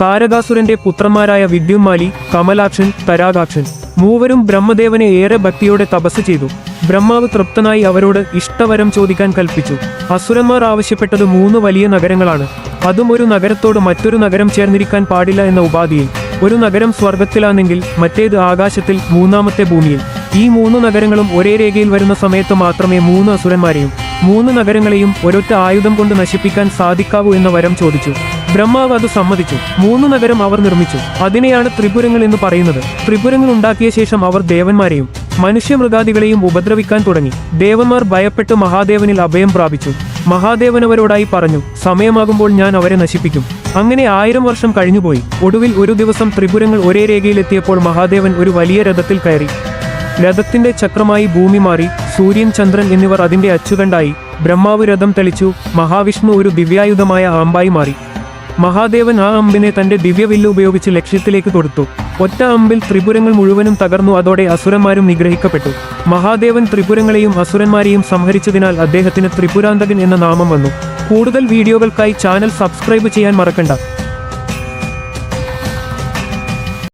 താരകാസുരന്റെ പുത്രന്മാരായ വിദ്യുന്മാലി കമലാക്ഷൻ തരാകാക്ഷൻ മൂവരും ബ്രഹ്മദേവനെ ഏറെ ഭക്തിയോടെ തപസ് ചെയ്തു. ബ്രഹ്മാവ് തൃപ്തനായി അവരോട് ഇഷ്ടവരം ചോദിക്കാൻ കൽപ്പിച്ചു. അസുരന്മാർ ആവശ്യപ്പെട്ടത് മൂന്ന് വലിയ നഗരങ്ങളാണ്. അതും ഒരു നഗരത്തോട് മറ്റൊരു നഗരം ചേർന്നിരിക്കാൻ പാടില്ല എന്ന ഉപാധിയിൽ. ഒരു നഗരം സ്വർഗത്തിലാണെങ്കിൽ മറ്റേത് ആകാശത്തിൽ മൂന്നാമത്തെ ഭൂമിയിൽ. ഈ മൂന്ന് നഗരങ്ങളും ഒരേ രേഖയിൽ വരുന്ന സമയത്ത് മാത്രമേ മൂന്ന് അസുരന്മാരെയും മൂന്ന് നഗരങ്ങളെയും ഒരൊറ്റ ആയുധം കൊണ്ട് നശിപ്പിക്കാൻ സാധിക്കാവൂ എന്ന വരം ചോദിച്ചു. ബ്രഹ്മാവ് അത് സമ്മതിച്ചു. മൂന്ന് നഗരം അവർ നിർമ്മിച്ചു. അതിനെയാണ് ത്രിപുരങ്ങൾ എന്ന് പറയുന്നത്. ത്രിപുരങ്ങൾ ഉണ്ടാക്കിയ ശേഷം അവർ ദേവന്മാരെയും മനുഷ്യമൃഗാദികളെയും ഉപദ്രവിക്കാൻ തുടങ്ങി. ദേവന്മാർ ഭയപ്പെട്ട് മഹാദേവനിൽ അഭയം പ്രാപിച്ചു. മഹാദേവൻ അവരോടായി പറഞ്ഞു സമയമാകുമ്പോൾ ഞാൻ അവരെ നശിപ്പിക്കും. അങ്ങനെ ആയിരം വർഷം കഴിഞ്ഞുപോയി. ഒടുവിൽ ഒരു ദിവസം ത്രിപുരങ്ങൾ ഒരേ രേഖയിലെത്തിയപ്പോൾ മഹാദേവൻ ഒരു വലിയ രഥത്തിൽ കയറി. രഥത്തിന്റെ ചക്രമായി ഭൂമി മാറി സൂര്യൻ ചന്ദ്രൻ എന്നിവർ അതിന്റെ അച്ചുകണ്ടായി ബ്രഹ്മാവ് രഥം തെളിച്ചു. മഹാവിഷ്ണു ഒരു ദിവ്യായുധമായ അമ്പായി മാറി. മഹാദേവൻ ആ അമ്പിനെ തന്റെ ദിവ്യവില്ല് ഉപയോഗിച്ച് ലക്ഷ്യത്തിലേക്ക് തൊടുത്തു. ഒറ്റ അമ്പിൽ ത്രിപുരങ്ങൾ മുഴുവനും തകർന്നു അതോടെ അസുരന്മാരും നിഗ്രഹിക്കപ്പെട്ടു. മഹാദേവൻ ത്രിപുരങ്ങളെയും അസുരന്മാരെയും സംഹരിച്ചതിനാൽ അദ്ദേഹത്തിന് ത്രിപുരാന്തകൻ എന്ന നാമം വന്നു. കൂടുതൽ വീഡിയോകൾക്കായി ചാനൽ സബ്സ്ക്രൈബ് ചെയ്യാൻ മറക്കണ്ട.